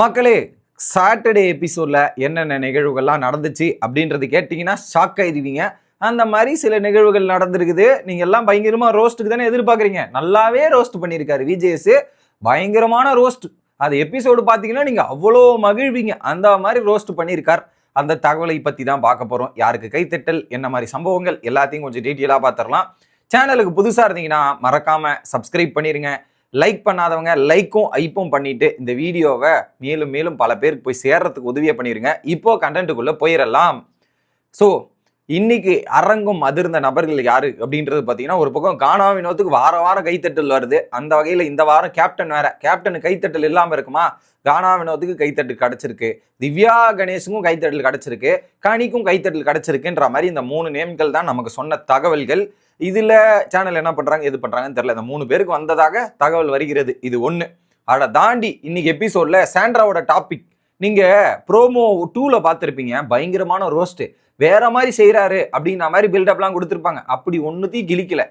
மக்களே சாட்டர்டே எபிசோடில் என்னென்ன நிகழ்வுகள்லாம் நடந்துச்சு அப்படின்றது கேட்டிங்கன்னா ஷாக் ஆயிடுவீங்க. அந்த மாதிரி சில நிகழ்வுகள் நடந்திருக்குது. நீங்கள் எல்லாம் பயங்கரமாக ரோஸ்ட்டுக்கு தானே எதிர்பார்க்குறீங்க. நல்லாவே ரோஸ்ட் பண்ணியிருக்காரு விஜேஎஸ் பயங்கரமான ரோஸ்ட் அது எபிசோடு பார்த்தீங்கன்னா நீங்கள் அவ்வளோ மகிழ்வீங்க. அந்த மாதிரி ரோஸ்ட் பண்ணியிருக்கார். அந்த தகவலை பற்றி தான் பார்க்க போகிறோம் யாருக்கு கைத்தட்டல் என்ன மாதிரி சம்பவங்கள் எல்லாத்தையும் கொஞ்சம் டீட்டெயிலாக பார்த்துடலாம். சேனலுக்கு புதுசாக இருந்தீங்கன்னா மறக்காமல் சப்ஸ்கிரைப் பண்ணிடுங்க லைக் பண்ணாதவங்க லைக்கும் ஐப்பும் பண்ணிட்டு இந்த வீடியோவை மேலும் மேலும் பல பேருக்கு போய் சேர்றதுக்கு உதவியை பண்ணிடுங்க இப்போ கண்டென்ட்டுக்குள்ளே போயிடலாம். ஸோ இன்னைக்கு அரங்கும் அதிர்ந்த நபர்கள் யாரு அப்படின்றது பார்த்தீங்கன்னா ஒரு பக்கம் கானா வினோத்துக்கு வார வாரம் கைத்தட்டல் வருது. அந்த வகையில் இந்த வாரம் கேப்டன் வேற. கேப்டன் கைத்தட்டல் இல்லாமல் இருக்குமா? கானா வினோத்துக்கு கைத்தட்டல் கிடச்சிருக்கு. திவ்யா கணேஷுக்கும் கைத்தட்டல் கிடச்சிருக்கு. கனிக்கும் கைத்தட்டல் கிடச்சிருக்குன்ற மாதிரி இந்த மூணு நேம்கள் தான் நமக்கு சொன்ன தகவல்கள். இதில் சேனல் என்ன பண்ணுறாங்க எது பண்ணுறாங்கன்னு தெரியல. இந்த மூணு பேருக்கு வந்ததாக தகவல் வருகிறது. இது ஒன்று அதை தாண்டி இன்னைக்கு எபிசோட்ல சாண்ட்ராவோட டாபிக் நீங்கள் ப்ரோமோ டூவில் பார்த்துருப்பீங்க. பயங்கரமான ரோஸ்ட்டு வேற மாதிரி செய்கிறாரு அப்படின்ற மாதிரி பில்டப்லாம் கொடுத்துருப்பாங்க. அப்படி ஒன்றுத்தையும் கிழிக்கல.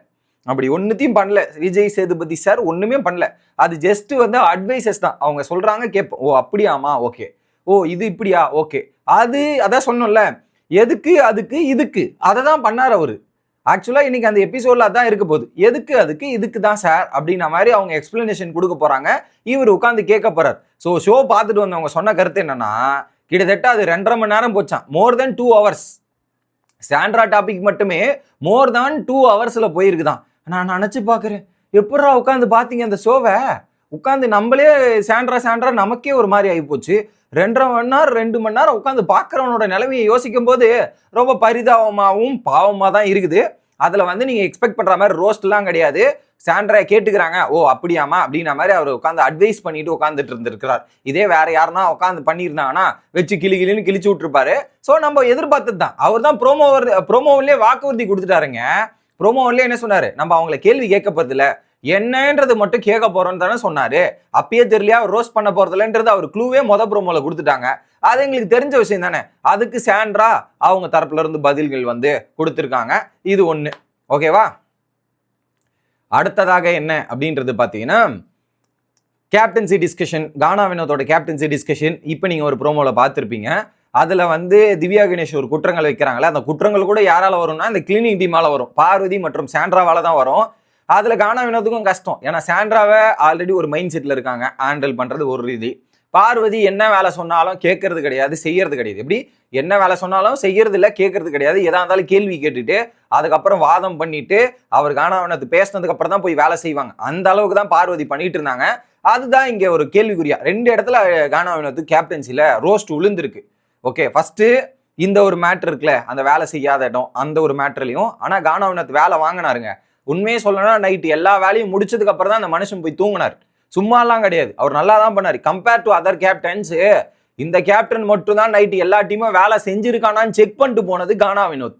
அப்படி ஒன்றுத்தையும் பண்ணல. விஜய் சேதுபதி சார் ஒன்றுமே பண்ணல. அது ஜஸ்ட் வந்து அட்வைசஸ் தான். அவங்க சொல்கிறாங்க கேட்போம் ஓ அப்படியாமா ஓகே ஓ இது இப்படியா ஓகே அது அதான் சொன்னோம்ல. எதுக்கு அதுக்கு இதுக்கு? அதை தான் பண்ணார் அவர். ஆக்சுவலாக இன்னைக்கு அந்த எபிசோடில் அதான் இருக்க போகுது. எதுக்கு அதுக்கு இதுக்கு தான் சார் அப்படின்ன மாதிரி அவங்க எக்ஸ்பிளனேஷன் கொடுக்க போகிறாங்க இவர் உட்காந்து கேட்க போறார். ஸோ ஷோ பார்த்துட்டு வந்தவங்க சொன்ன கருத்து என்னன்னா கிட்டத்தட்ட அது ரெண்டரை மணி நேரம் போச்சான் more then two hours Sandra topic மட்டுமே மோர் தான் டூ ஹவர்ஸில் போயிருக்குதான். நான் நினச்சி பார்க்குறேன். எப்படா உட்காந்து பார்த்தீங்க அந்த ஷோவை உட்காந்து நம்மளே சாண்ட்ரா சாண்ட்ரா நமக்கே ஒரு மாதிரி ஆகிப்போச்சு ரெண்டரை மணி நேரம் ரெண்டு மணி நேரம் உட்காந்து பார்க்குறவனோட நிலைமையை யோசிக்கும் போது ரொம்ப பரிதாபமாகவும் பாவமாக தான் இருக்குது. அதில் வந்து நீங்கள் எக்ஸ்பெக்ட் பண்ணுற மாதிரி ரோஸ்ட்லாம் கிடையாது. சாண்ட்ரா கேட்டுக்கிறாங்க ஓ அப்படியாமா அப்படின்ன மாதிரி அவர் உட்காந்து அட்வைஸ் பண்ணிட்டு உட்காந்துட்டு இருந்திருக்கிறார். இதே வேற யாருன்னா உட்காந்து பண்ணியிருந்தாங்கன்னா வச்சு கிளி கிளின்னு கிழிச்சு விட்டுருப்பாரு. ஸோ நம்ம எதிர்பார்த்தது தான். அவர் தான் ப்ரோமோ ப்ரோமோவிலே வாக்குறுதி கொடுத்துட்டாருங்க. ப்ரோமோவிலே என்ன சொன்னாரு? நம்ம அவங்கள கேள்வி கேட்க என்னன்றது மட்டும் கேட்க போறோம்னு தானே சொன்னாரு. அப்பயே தெரியலையா? அவர் ரோஸ்ட் பண்ண போறதில்லன்றது அவர் க்ளூவே மொத ப்ரோமோல கொடுத்துட்டாங்க. அது எங்களுக்கு தெரிஞ்ச விஷயம் தானே. அதுக்கு சாண்ட்ரா அவங்க தரப்புல இருந்து பதில்கள் வந்து கொடுத்துருக்காங்க. இது ஒன்று ஓகேவா அடுத்ததாக என்ன அப்படின்றது பார்த்தீங்கன்னா கேப்டன்சி டிஸ்கஷன் கானா வினோதோட கேப்டன்சி டிஸ்கஷன் இப்போ நீங்கள் ஒரு ப்ரோமோவில் பார்த்துருப்பீங்க. அதில் வந்து திவ்யா கணேஷ் ஒரு குற்றங்கள் வைக்கிறாங்களே அந்த குற்றங்கள் கூட யாரால் வரும்னா இந்த கிளினிக் டீமால் வரும். பார்வதி மற்றும் சாண்ட்ராவால் தான் வரும். அதில் கானா வினோத்துக்கும் கஷ்டம். ஏன்னா சாண்ட்ராவை ஆல்ரெடி ஒரு மைண்ட் செட்டில் இருக்காங்க. ஹேண்டில் பண்ணுறது ஒரு ரீதி பார்வதி என்ன வேலை சொன்னாலும் கேட்கறது கிடையாது செய்யறது கிடையாது. எப்படி? என்ன வேலை சொன்னாலும் செய்யறது இல்லை கேட்கறது கிடையாது. எதா இருந்தாலும் கேள்வி கேட்டுட்டு அதுக்கப்புறம் வாதம் பண்ணிட்டு அவர் கானாவினத்து பேசினதுக்கு அப்புறம் தான் போய் வேலை செய்வாங்க. அந்த அளவுக்கு தான் பார்வதி பண்ணிட்டு இருந்தாங்க. அதுதான் இங்க ஒரு கேள்விக்குறியா. ரெண்டு இடத்துல கானாவினத்து கேப்டன்சில ரோஸ்ட் விழுந்திருக்கு. ஓகே ஃபர்ஸ்ட் இந்த ஒரு மேட்ரு இருக்குல்ல அந்த வேலை செய்யாத இடம் அந்த ஒரு மேட்ருலையும் ஆனால் கானாவினத்து வேலை வாங்கினாருங்க. உண்மையே சொல்லணும்னா நைட்டு எல்லா வேலையும் முடிச்சதுக்கு அப்புறம் தான் அந்த மனுஷன் போய் தூங்கினார். சும்மாலாம் கிடையாது. அவர் நல்லா தான் பண்ணார். கம்பேர் டு அதர் கேப்டன்ஸ் இந்த கேப்டன் மட்டும் தான் நைட்டு எல்லா டீமும் வேலை செஞ்சிருக்கானான்னு செக் பண்ணிட்டு போனது கானா வினோத்.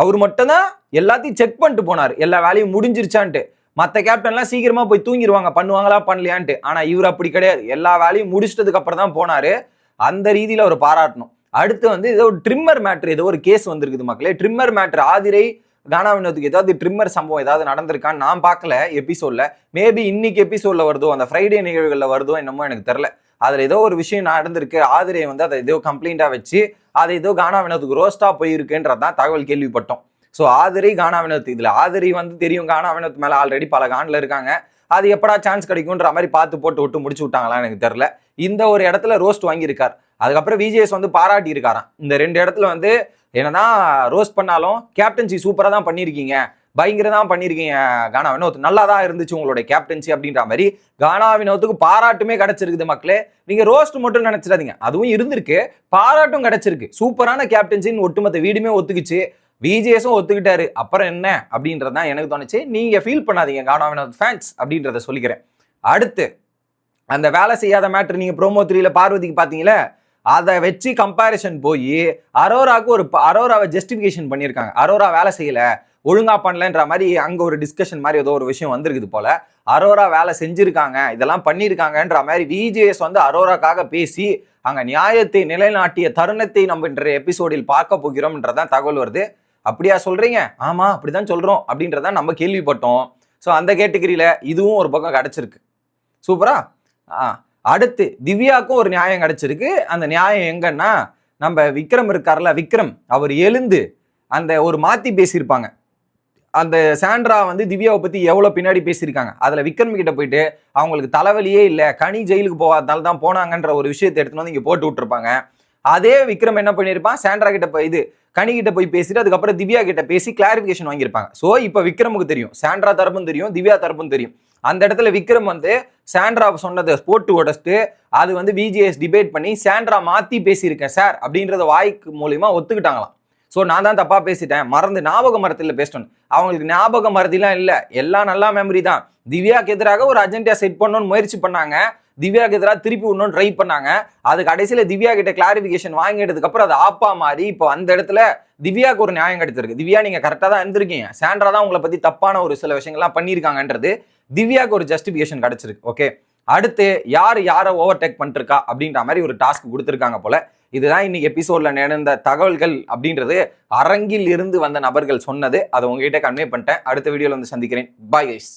அவர் மட்டும்தான் எல்லாத்தையும் செக் பண்ணிட்டு போனார். எல்லா வேலையும் முடிஞ்சிருச்சான்ட்டு. மற்ற கேப்டன்லாம் சீக்கிரமாக போய் தூங்கிடுவாங்க பண்ணுவாங்களா பண்ணலையான்ட்டு. ஆனால் இவர் அப்படி கிடையாது. எல்லா வேலையும் முடிச்சிட்டதுக்கு அப்புறம் தான் போனாரு. அந்த ரீதியில் அவர் பாராட்டணும். அடுத்து வந்து ஏதோ ஒரு ட்ரிம்மர் மேட்ரு ஏதோ ஒரு கேஸ் வந்திருக்குது மக்களே. ட்ரிம்மர் மேட்ரு ஆதிரை கானா வினோத்துக்கு ஏதாவது ட்ரிம்மர் சம்பவம் ஏதாவது நடந்திருக்கான்னு நான் பார்க்கல எபிசோட்ல மேபி இன்னைக்கு எபிசோட்ல வருதோ அந்த ஃப்ரைடே நிகழ்வுகளில் வருதோ என்னமோ எனக்கு தெரில அதில் ஏதோ ஒரு விஷயம் நடந்திருக்கு. ஆதிரை வந்து அதை ஏதோ கம்ப்ளைண்ட்டாக வச்சு அதை ஏதோ கானா வினோத்துக்கு ரோஸ்டா போயிருக்குன்றதான் தகவல் கேள்விப்பட்டோம். ஸோ ஆதிரி கானா வினோத் இதில் ஆதிரி வந்து தெரியும். கானா வினோத் மேலே ஆல்ரெடி பல காண்டில் இருக்காங்க. அது எப்படா சான்ஸ் கிடைக்கும்ன்ற மாதிரி பார்த்து போட்டு விட்டு முடிச்சு விட்டாங்களா எனக்கு தெரில இந்த ஒரு இடத்துல ரோஸ்ட் வாங்கியிருக்கார். அதுக்கப்புறம் விஜேஎஸ் வந்து பாராட்டி இருக்காராம் இந்த ரெண்டு இடத்துல வந்து என்னன்னா ரோஸ் பண்ணாலும் கேப்டன்சி சூப்பராக தான் பண்ணியிருக்கீங்க பயங்கர தான் பண்ணியிருக்கீங்க கானா வினோத். நல்லா தான் இருந்துச்சு உங்களுடைய கேப்டன்சி அப்படின்ற மாதிரி. கானா வினோத்துக்கு பாராட்டுமே கிடைச்சிருக்குது மக்களே. நீங்க ரோஸ்ட் மட்டும் நினைச்சிடாதீங்க. அதுவும் இருந்திருக்கு. பாராட்டும் கிடைச்சிருக்கு. சூப்பரான கேப்டன்சின்னு ஒட்டுமொத்த வீடுமே ஒத்துக்குச்சு. விஜேஸும் ஒத்துக்கிட்டாரு. அப்புறம் என்ன அப்படின்றது தான் எனக்கு தோணுச்சு. நீங்க ஃபீல் பண்ணாதீங்க கானா வினோத் ஃபேன்ஸ் அப்படின்றத சொல்லிக்கிறேன். அடுத்து அந்த வேலை செய்யாத மேட்ரு நீங்க ப்ரோமோ த்ரீல பார்வதிக்கு பாத்தீங்களா அதை வச்சு கம்பேரிஷன் போய் அரோராவுக்கு ஒரு ப- அரோராவை ஜஸ்டிஃபிகேஷன் பண்ணியிருக்காங்க. அரோரா வேலை செய்யல ஒழுங்காக பண்ணலன்ற மாதிரி அங்கே ஒரு டிஸ்கஷன் மாதிரி ஏதோ ஒரு விஷயம் வந்திருக்குது போல. அரோரா வேலை செஞ்சுருக்காங்க இதெல்லாம் பண்ணியிருக்காங்கன்ற மாதிரி விஜேஎஸ் வந்து அரோராக்காக பேசி அங்கே நியாயத்தை நிலைநாட்டிய தருணத்தை நம்ம இன்றைய எபிசோடில் பார்க்க போகிறோம்ன்றதான் தகவல் வருது. அப்படியா சொல்கிறீங்க ஆமாம் அப்படி அப்படிதான் சொல்கிறோம் அப்படின்றதான் நம்ம கேள்விப்பட்டோம். ஸோ அந்த கேட்டகிரியில் இதுவும் ஒரு பக்கம் கிடச்சிருக்கு. சூப்பரா? ஆ. அடுத்து திவ்யாவுக்கும் ஒரு நியாயம் கிடைச்சிருக்கு. அந்த நியாயம் எங்கன்னா நம்ம விக்ரம் இருக்கார்ல விக்ரம் அவர் எழுந்து அந்த ஒரு மாற்றி பேசியிருப்பாங்க. அந்த சாண்ட்ரா வந்து திவ்யாவை பற்றி எவ்வளோ பின்னாடி பேசியிருக்காங்க. அதில் விக்ரம் கிட்ட போயிட்டு அவங்களுக்கு தலைவலியே இல்லை கனி ஜெயிலுக்கு போகாதனால தான் போனாங்கன்ற ஒரு விஷயத்தை எடுத்துன்னு வந்து இங்கே போட்டு விட்டுருப்பாங்க. அதே விக்ரம் என்ன பண்ணியிருப்பான் சாண்ட்ரா கிட்ட போய் இது கனி கிட்ட போய் பேசிட்டு அதுக்கப்புறம் திவ்யா கிட்ட பேசி கிளாரிபிகேஷன் வாங்கியிருப்பாங்க. ஸோ இப்போ விக்ரமுக்கு தெரியும். சாண்ட்ரா தரப்பும் தெரியும் திவ்யா தரப்பும் தெரியும். அந்த இடத்துல விக்ரம் வந்து சாண்ட்ரா சொன்னதை போட்டு உடச்சிட்டு அது வந்து விஜிஎஸ் டிபேட் பண்ணி சாண்ட்ரா மாற்றி பேசியிருக்கேன் சார் அப்படின்றத வாய்க்கு மூலியமா ஒத்துக்கிட்டாங்களாம். ஸோ நான் தான் தப்பாக பேசிட்டேன். மறந்து ஞாபக மரத்தில் பேசணும் அவங்களுக்கு ஞாபக மறதிலாம் இல்லை. எல்லாம் நல்லா மெமரி தான். திவ்யாக்கு எதிராக ஒரு அஜெண்டா செட் பண்ணணும்னு முயற்சி பண்ணாங்க. திவ்யாக்கு எதிராக திருப்பி விடணும்னு ட்ரை பண்ணாங்க. அது கடைசியில் திவ்யா கிட்ட கிளாரிஃபிகேஷன் வாங்கிட்டதுக்கு அப்புறம் அது ஆப்பா மாறி இப்போ அந்த இடத்துல திவ்யாக்கு ஒரு நியாயம் கிடைச்சிருக்கு. திவ்யா நீங்கள் கரெக்டாக தான் இருந்திருக்கீங்க. சாண்ட்ரா தான் உங்களை பற்றி தப்பான ஒரு சில விஷயங்கள்லாம் பண்ணியிருக்காங்கன்றது திவ்யாக்கு ஒரு ஜஸ்டிஃபிகேஷன் கிடைச்சிருக்கு. ஓகே அடுத்து யார் யாரை ஓவர்டேக் பண்ணிருக்கா அப்படின்ற மாதிரி ஒரு டாஸ்க் கொடுத்துருக்காங்க போல. இதுதான் இன்னைக்கு எபிசோட்ல நடந்த தகவல்கள் அப்படின்றது அரங்கில் இருந்து வந்த நபர்கள் சொன்னது. அதை உங்ககிட்ட கன்வே பண்ணிட்டேன். அடுத்த வீடியோவில் வந்து சந்திக்கிறேன். Bye guys